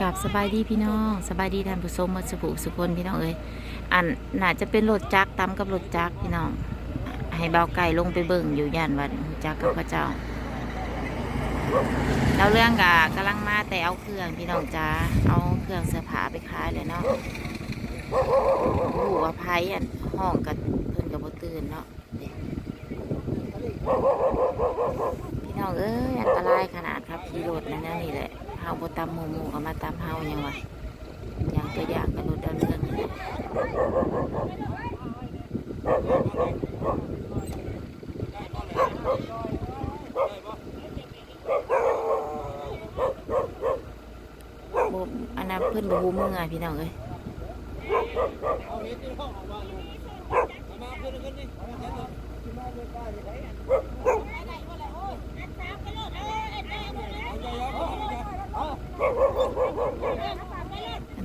กับสบายดีพี่น้องสบายดีท่านผู้ชมมาสุภุสุคนพี่น้องเอ้ยอันน่าจะเป็นรถจักรตามกับรถจักรพี่น้อง ให้เบาไก่ลงไปเบิ่งอยู่ย่านวัดจักกับพระเจ้าแล้วเรื่องกะกำลังมาแต่เอาเครื่องพี่น้องจ้าเอาเครื่องเสื้อผ้าไปขายเลยเนาะโอ้โหว่าไพ่อันห้องกันเพิ่นกับบตื่นเนาะพี่น้องเอ้ยอันตรายขนาดครับขี่รถนั่นนี่แหละาบตามหมูหมู่ก็มาตามเฮายังวะอย่างตัวอย่างกับรถดาวเรืองนี่บ่อันนั้นเพิ่นบ่ฮู้มืออะพี่น้องเอ้ยอั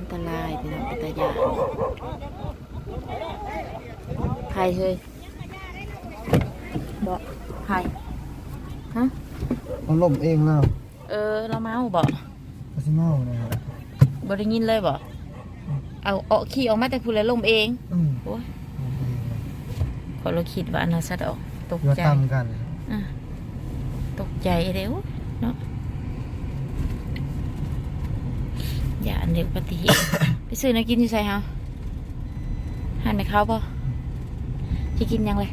นตรายพี่น้องเป็นตายานใครเฮ้ยบ่ใครฮะมันล่มเองแล้ว เออ เราเมาบ่ก็สิเมานะครับบ่ได้ยินเลยบ่เอาเอาขี่ออกมาแต่พูดแล้วลมเองอืมโอ้ยล่มเองนะขอเราคิดว่าอันนั้นสัตว์ออกตกเดี๋ยวใจตำกันอะตกใจเร็วเนาะอย่าอันเดียวปฏิเหตุไปซื้อน้ำกินที่ใส่เฮาหันไปเขาป่ะที่กินยังเลย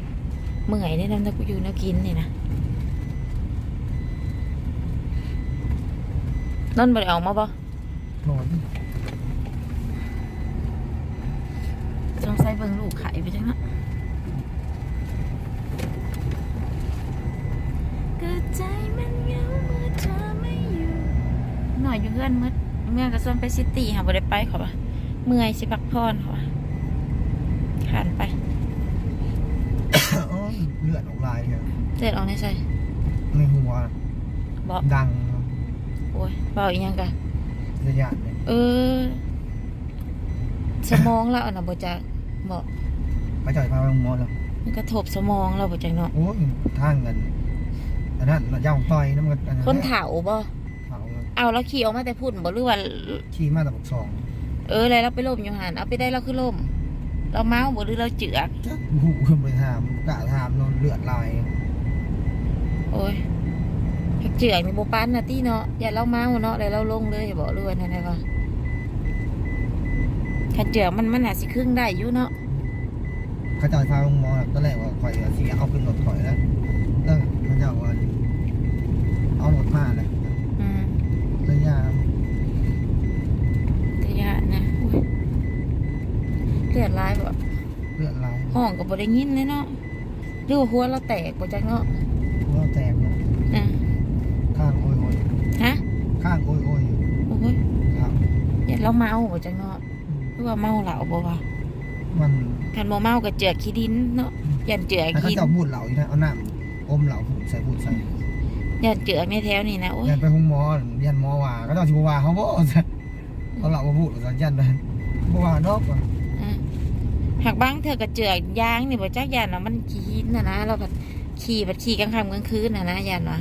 เมื่อยได้น้ำตะกูอยู่น้ำกินนี่นะนนท์บ่ได้ออกมาป่ะนอนสงสัยเบิ่งลูกไข่ไปจังเนาะก็ใจมันเหงาเมื่อเธอไม่อยู่ หน่อยอยู่เพื่อนมืด เมื่อกระส่วนไปซิตี้ค่ะบ่ได้ไปเขาปะเมื่อยสิพักพรเขาปะขานไปอ๋อเลือดออกลายเนี่ยเจ็ดออกในใส่ในหัวบอกดัง โอ้ยบอกอีกยังกันระยะเนี่ยเออ สมองเราอันน่ะบ่จักบอกไปจ่ายพาไปโรงหมอแล้วมันกระทบสมองเราบ่จักเนาะโอ้ยทางเงินอันนั้นย่างต่อยน้ำมันอันนั้นคนเถาบ่ เถาเลยเอาแล้วขี่ออกมาแต่พุ่นบ่หรือว่า ขี่มาแต่บักสองเอออะไรเราไปล่มอยู่หันเอาไปได้เราคือล่ม เราเมาบ่หรือเราเจือกจักหูขึ้นไปถามกะถามนอนเลือดลายโอ้ยเจือกนี่บ่ปานนะตี้เนาะอย่าเราเมาเนาะแล้วเราลงเลยอย่าบอกเรื่องนั่นได้ป่ะถ้าเจือกมันมันอาจสิครึ่งได้อยู่เนาะเขาจ่ายพาไปโรงหมอแล้วตอนแรกว่าข่อยเอาสิเอาขึ้นรถข่อยแล้วแล้วเขาจะว่าเอารถมาเลย อืม ระยะ แต่ยานนะอุ้ยเลือดร้ายบ่ เลือดลาย ห้อง ก็บ่ได้ยินเลยเนาะหรือว่าหัวเราแตกบ่จักเนาะหัวแตกเลยอ่าข้างโอยโอยฮะข้างโอยโอยโอ้ยครับอย่าเราเมาบ่จักเนาะหรือว่าเมาเหล้าบ่วะมันคันบ่เมาก็เจือกขี้ดินเนาะยันเจือกแต่เขากินจะเอาบูดเหล่าอยู่นะเอาน้ำอมเหล่าผูดใส่ผูดใส่ยันเจือกในแถวนี่นะโอ้ยยันไปห้องหมอยันหมอว่าก็ต้องชิบว่าเขาบอกเอาเหล่ามาพูดใส่ยันเลยบ่ว่าดอกว่ะอ่า หากบางเธอก็เจือกยางนี่บ่จักยันเนาะมันขี้หินนะนะเราก็ขี่แบัดขี่กลางค่ำกลางคืนนะนะยันว่า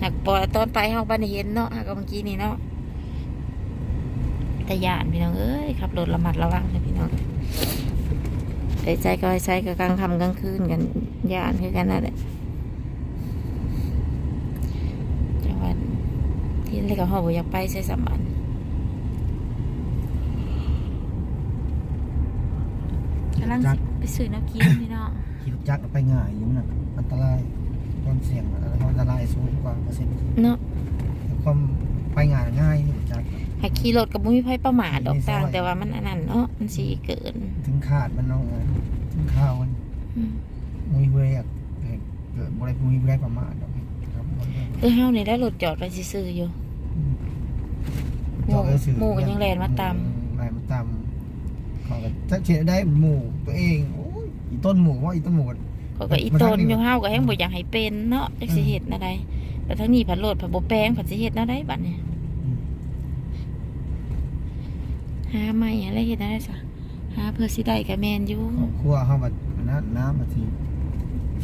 หากปอตอนไปเฮาบ่ได้เห็นเนาะหากเอาเมื่อกี้นี่เนาะแต่ยานพี่น้องเอ้ยขับรถระมัดระวังนะพี่น้องใส่ใจก็ให้ใช้กับกลางค่ำกลางคืนกันยานคือกันนั่นแหละจังหวัดที่เล็กกับเฮาบ่อยากไปใส่สามอันกำลังสิไปซื้อน้ำกินพี่น้องขี่รถจักรไปง่ายอยู่นั่นอันตรายความเสี่ยงอันตรายสูงกว่าเปอร์เซ็นต์เนาะความไปง่ายง่ายที่รถจักรหากขี่รถกับบุ้มีไพ่ประมาทดอกมีซอยต่าง แต่ว่ามันอันนั้นเนาะมันสีเกิน ถึงขาดมันเอาไงถึงข้าวมันอืมมุยเบรกเกิดบริมุยเบรกประมาทดอกครับบ่ได้เออเฮานี่ได้รถจอดไว้ซื่อๆอยู่อืมหมู่หมู่ก็ยังแล่นมาตามแลนมาตาม เขาก็จะเชื่อได้หมู่ตัวเองโอ้ยอีต้นหมู่ว่าอีต้นหมู่ เขาก็อีตนอยู่เฮาก็แฮงบ่อยากให้เป็นเนาะจักสิเฮ็ดแนวใดแต่ทั้งนี้ผัดโลดผัดบ่แปลงผัดสิเฮ็ดแนวใดบัดนี้หาใหม่อะไรเฮ็ดแนวใดซะหาเพื่อสิได้ก็แม่นอยู่ครอบครัวเขาแบบน้ำน้ำแบบที่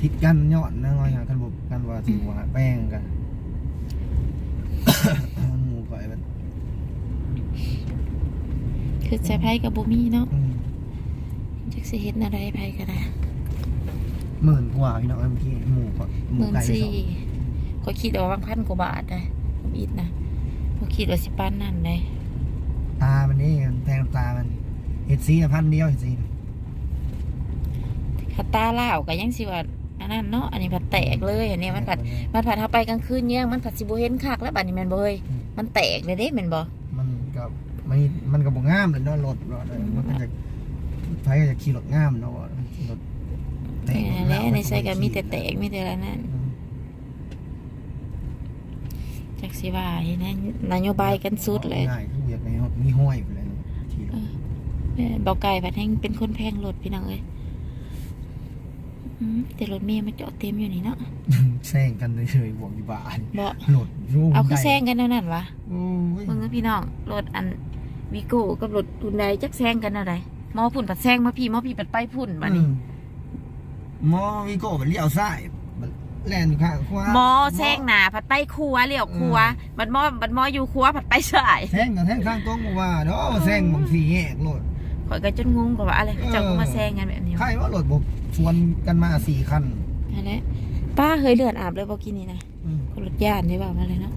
คิดกันยอดนะงอยหากันบุกกันว่าสิว่าแป้งกันหมู่ก่อยไปคือใส่ไผกับบ่มีเนาะ อืมจัก สิเฮ็ดอะไรไผก็ได้หมื่นกว่าพี่น้องเมื่อกี้หมูก็หมูไก่สอง14ข้อยคิดว่าบางพันกว่าบาทได้ผมอิดนะบ่คิดว่าสิปานนั้นได้ตามันนี่มันแทงตามันเห็ดซีน่ะพันเดียวเห็ดซีน่ะถ้าตาลาวก็ยังสิว่าอันนั้นเนาะอันนี้ผัดแตกเลยอันนี้มันผัดมันผัดเฮาไปกลางคืนเนี่ยมันผัดสิบ่เห็นคักแล้วบัดนี้แม่นบ่เฮ้ยมันแตกเลยเด้แม่นบ่ มันกับมันมันก็บ่งามเลยเนาะรถรถมันก็จะ ไผก็จะขี่รถงามเนาะรถแม่นแหละในใส่ก็มีแต่แตกมีแต่ละนั้นอืมจักสิว่าเห็นไหมนโยบายกันสุดเลยง่ายคืออยากในรถมีห้อยไปเลยขี่รถแม่นเบาไก่ผัดแห้งเป็นคนแพงรถพี่น้องเอ้ยอืมแต่รถเมย์มาจอดเต็มอยู่นี่เนาะแซงกันเฉยๆบวกอยู่บ้านบ่รถยู่เอาคือไกลแซงกันนั่นนั่นวะโอ้ยมึงกับพี่น้องรถอันวิโก้กับรถทุนใดจักแซงกันอะไรห มอพุ่นปัดแซงมาพี่หมอพี่ปัดไปพุ่นบัดนี้อืมหมอวิโก้มันเลี้ยวซ้ายมันแล่นอยู่ข้างขวาหมอแซงหนาผัดไปครัวเลี้ยวครัว บัดหมอบัดหมออยู่ครัวผัดไปสายแซงกับแซงข้างตรงบ่ว่าเนาะแซงบางสีแยกรถข่อยก็จนงงกับว่าอะไรเจ้าก็มาแซงกันแบบนี้ใครว่ารถบกชวนกันมาสี่คันนั่นแหละป้าเคยเลือดอาบเลยบอกกินนี่นะอืมคนรถย่านได้บ่ามาเลยเนาะ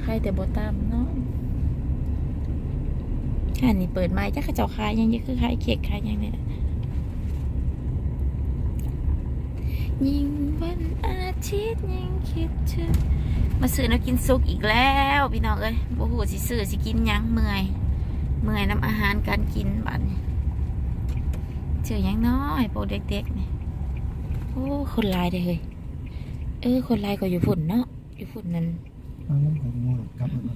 ใค รแต่บตามเนาะอันนี้เปิดไม้จ้าข้าเจ้าขายยังยังคือขายเค้กขายยังเนี่ยยิ่งวันอาทิตย์ยิ่งคิดถึงมาซื้อน้กินซุกอีกแล้วพี่น้องเอ้ยบ่หูสิซื้อสิกินยังเมื่อย เมื่อยน้ำอาหารการกินบัดนี้เจอยังน้อยพวกเด็กๆนี่โอ้คนลายเด้เฮ้ยเออคนลายก็อยู่ฝุ่นเนาะอยู่ฝุ่นนั่น ลงของงูกลับรถมา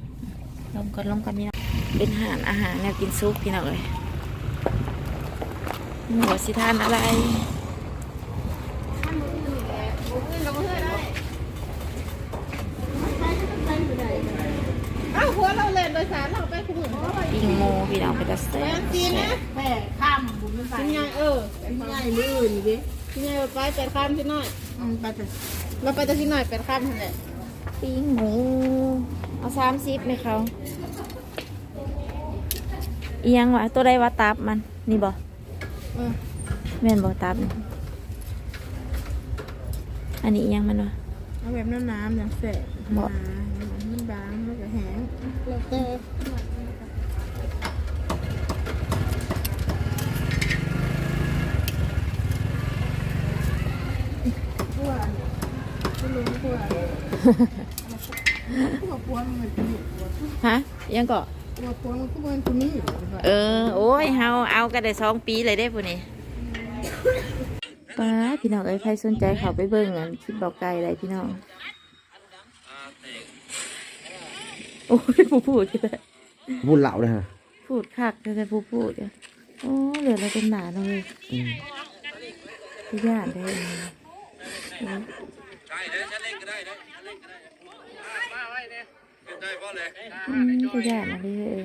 ลมกันลมกันนี่นะเป็นอาหารอาหารแนวกินซุปพี่น้องเลยหมูสิทานอะไรอ้าหัวเราเล่นโดยสารเราไปคุณหนึ่งปิ้งโมพี่น้องไปจะแซ่แม่บจีนะแม่ข้ามบุญมันไปยังเออยังไงมืออื่นดิยังไงไปแปดข้ามที่น้อยอืมไปแต่เราไปแต่ที่น้อยแปดข้ามนั่นแหละ ปิ้งหมู เอาสามสิบไหมเขาอีหยังวะตัวใดวะตับมัน นี่บ่เออแม่นบ่ตับนี่อันนี้อีหยังมันวะเอาแบบน้ำน้ำอย่างเสร็จบ่มันบางมันก็แห้งแล้วแต่พวกคุณลุงพวกพวกพวก มันเป็นอยู่ฮะอีหยังก็พวกพวกมันก็เป็นคนนี้เออ โอ้ยเฮาเอากันได้สองปีเลยได้ปุ่นี่ป้าพี่น้องเอ้ยใครสนใจเขาไปเบิ่งอันคลิปบอกไกลอะไรพี่น้องโอ้ยผู้พูดก็ได้บุญเหล่าเลยฮะพูดคักก็ได้ผู้พูดอะโอ้เหลือเราเป็นหนาเลยพี่ญาติได้เอง อืมพี่ญาติอะไรเออ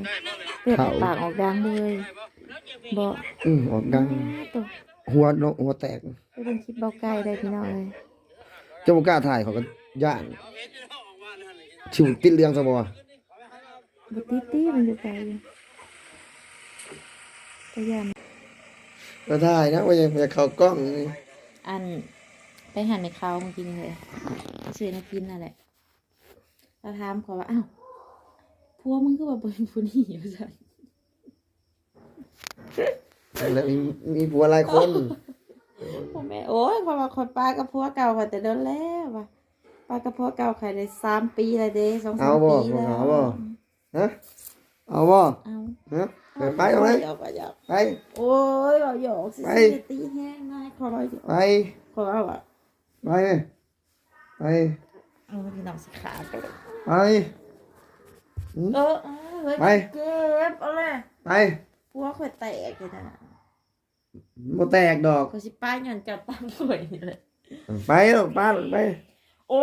เปิดปากออกดังเลยบอกอืมออกดังตัวหัวเนาะหัวแตกไปเป็นคลิปเบาไกลได้พี่น้องเลยเจ้าบ่กล้าถ่ายเขาก็ย่านชิวติดเรื่องซะบ่บุตีตี้มันอยู่ไกลอยู่พยายามก็ถ่ายนะว่าอย่าอย่าเข้ากล้องนี่อันไปหันในเขาเมื่อกี้นี่เลยซื้อน้ำกินนั่นแหละ เราถามเขาว่าอ้าวพัวมึงคือว่าเป็นผู้นี่อยู่สันแล้วมีมีผัวหลายคนผมแม่โอ้ยเพราะว่าคนปลากับพัวเก่าค่ะแต่โดนแล้วว่ะปลากับพัวเก่าขายได้สามปีแล้วเด้สองสามปีแล้วฮะเอาบ่เอาฮะไปไปเอาเลยหยอกหยอกไป โอ้ยบอกหยอกสิไปตีแห้งง่ายขอบอกหยอกไปขอว่าว่าไปไป เอาพี่น้องสิขาไปเลยไปหืมเออเออเฮ้ยไป เก็บเอาเลยไปพวกข่อยแตกเลยนะบ่แตกดอกก็สิป้ายหย่อนจับตั้งสวยนี่เลยไปหรอกป้าหรอกไป โอ้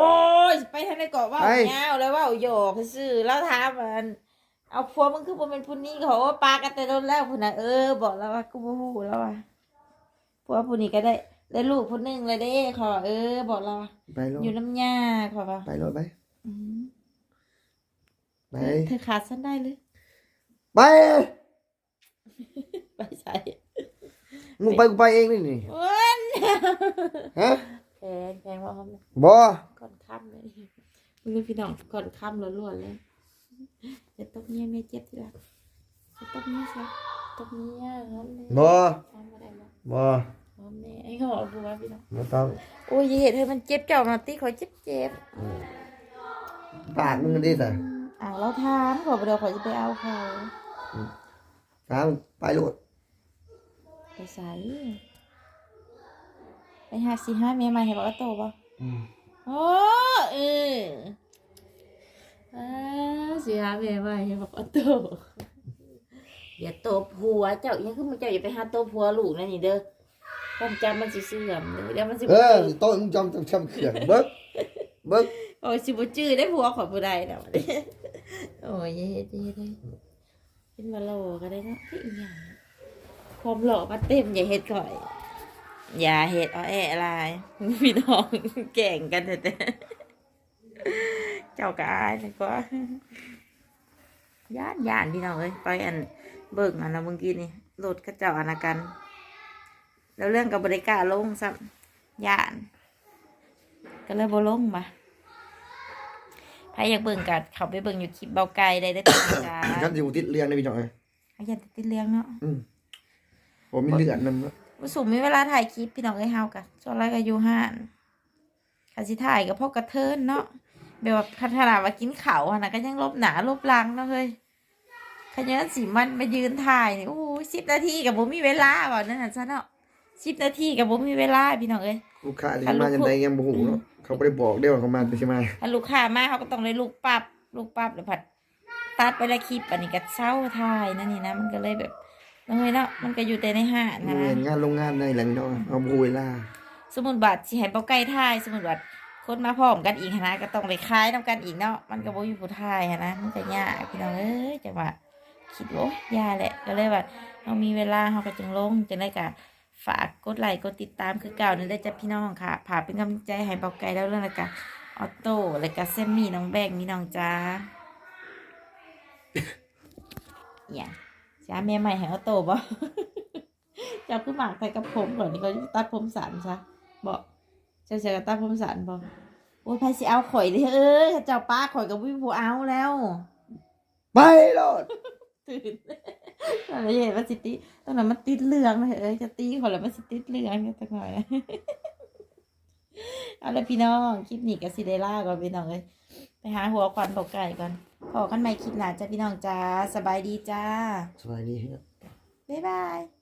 ยสิไปทางในเกาะว่าไป เงาแล้วว่าหยอกซื่อแล้วถามมัน เอาพวกมึงคือบ่เป็นผู้นี้เขาว่าปลากันแต่โดนแล้วพุ่นน่ะเออบอกแล้วว่ากูบ่ฮู้แล้วว่าพวกผู้นี้ก็ได้ ได้ลูกคนหนึ่งเลยเด้ขอเออ บอกเราไปรถอยู่น้ำยาขอว่าไปรถไปอืมไปเธอขาดสั้นได้เลยไปไปใส่มึงไปกูไปเองนี่นี่วันฮะแพงแพงว่าเขาบ่ก่อนค่ำเลยมึงรู้พี่น้องก่อนค่ำล้วนๆเลยจะตบเมียเมียเจ็บทีละจะตบเมียซะตบเมียเขาเลยบ่ทำอะไรมาบ่ พร้อมแน่ไอ้เขาบอกกูว่าพี่น้องบ่ต้องโอ้ยอย่าเห็นเธอมันเจ็บเจ้ามาตีขอยเจ็บเจ็บปากมึงดิสะอ่าเราทามขอไปเดี๋ยวขอยจะไปเอาเขาถามไปรถไปใส่ไปหาสี่ห้าเมียใหม่ให้บอกว่าโตป่ะอืมโอ้เอออ่าสี่ห้าเมียใหม่ให้บอกว่าโตอย่าตบหัวเจ้าอย่าขึ้นมาเจ้าอย่าไปหาตบหัวลูกนะนี่เด้อ ความจำมันสิเสื่อมเลยแล้วมันสิเอบ่อตื่นโต้นมึงจอมจำจำเขื่อนเบิกเบิกโอ้ยสิบจื้อได้ผัวขอยผู้ใดแล้วบัดนี้โอ้ยเฮ็ดเฮ็ดเฮ็ดเป็นมาโลก็ได้เนาะที่อีหยังความหล่อมาเต็มอย่าเฮ็ดก่อยอย่าเฮ็ดเอาแอะอะไรพี่น้องแก่งกันแต่แต่เจ้าก็อายแล้วก็ย่านย่านพี่น้องเอ้ยไปอันเบิ่งอันนะเมื่อกี้นี่รถกระเจ้าอันนะกัน แล้วเรื่องกับบริการลงซ้ำย่าน ก็เลยบ่ลงมาใครอยากเบิ่งกัดเขาไปเบิ่งอยู่คลิปเบาไกลได้ได้อจ้ากันอยู่ติดเรียงในพี่น้องเอ้ยใครอยากติดเลี้ยงเนาะอืมผมมีเลือดนำเนาะว่าสุมมีเวลาถ่ายคลิปพี่น้องเอ้ยเฮากันส่วนไรก็อยู่ห้านคันสิถ่ายกับพ่อกระเทินเนาะแบบว่าพัฒนาว่ากินเขาวอะนะก็ยังลบหนาลบหลังเนาะเฮ้ยขยันสิมันมายืนถ่ายนี่โอ้สิบนาทีกับผมมีเวลาบ่นั่นน่ะซะเนาะ สิบนาทีกับผมมีเวลาพี่น้องเอ้ยลูกค้าที่มาจังไดยังบ่ฮู้เนาะเขาบ่ได้บอกเด้ว่าเขามาเป็นสิมาถ้าลูกค้ามาเขาก็ต้องได้ลูกปับลูกปับแล้วผัดตัดไปละคลิปอันนี้ก็เศร้าทายนั่นนี่นะมันก็เลยแบบเอ้ยเนาะมันก็อยู่แต่ในห้างมีนะนะงานโรงงานในแหล่งเนาะเอาบ่ฮู้เวลาสมมุนบัตรสิให้เป้าใกล้ทายสมมุนบัตรคนมาพร้อมกันอีกหั้นนะก็ต้องไปคล้ายนํกันอีกเนาะมันก็บ่อยู่ผู้ทายหั้นนะมันก็ยากพี่น้องเอ้ยจังว่าคิดว่าโอ๊ยยาแหละก็เลยว่าเฮามีเวลาเฮาก็จึงลงจังได้ก็ ฝากกดไลค์กดติดตามคือเก่านี่ได้อจ้ะพี่น้องค่ะผากเป็นกำลังใจให้เป้าไกลแล้วเรื่องอะไรกะออโต้แล้วก็เซมมี่น้องแบงมีน้องจ้าอย่าจ้าเมียใหม่ให้เอาโตบ่เจ้าคือหมากใส่กับผมก่อนนี่เขาตัดผมสันซะบอกเจ้าจะตัดผมสันบ่โอ้ยไผสิเอาข่อยเลยเอ้ยเจ้าป้าข่อยกับวิบูเอาแล้ว ไปรถตื่น ตอนนี้เห็นว่าสิติตอนนั้นมันติดเหลืองเลยเอ้ยจะตีข่อยแล้วมันสิติดเหลืองจังหน่อยเอาละพี่น้องคลิปนี้กับซิเดล่าก่อนพี่น้องเอ้ยไปหาหัวควันตกไก่ก่อนพอกันใหม่คลิปหน้าจ้าพี่น้องจ้าสบายดีจ้าสบายดีครับบ๊ายบาย